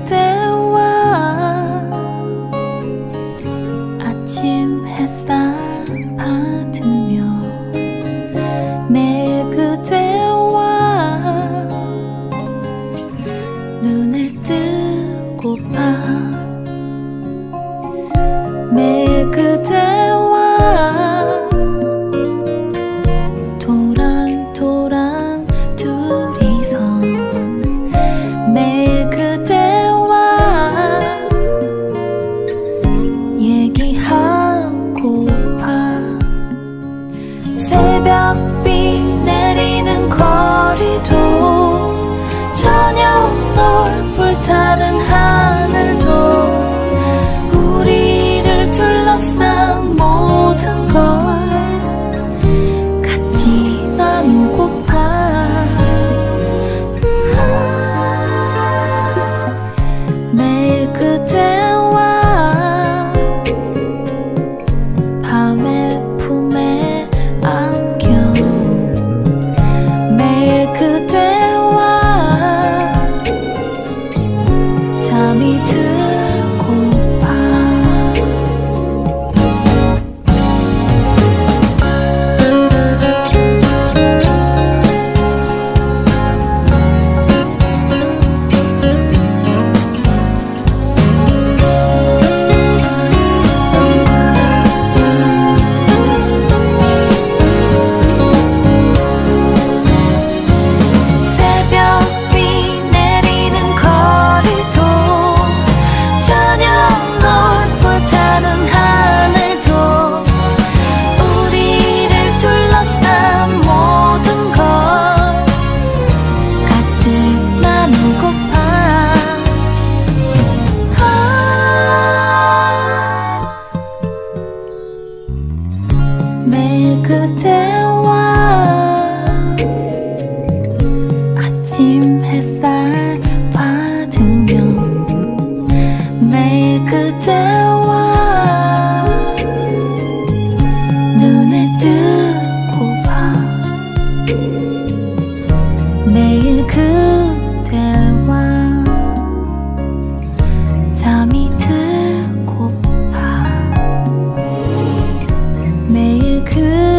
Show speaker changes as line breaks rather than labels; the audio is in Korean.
그대와 아침 햇살 받은 매 그대와 아침 햇살 받으며 매일 그대와 그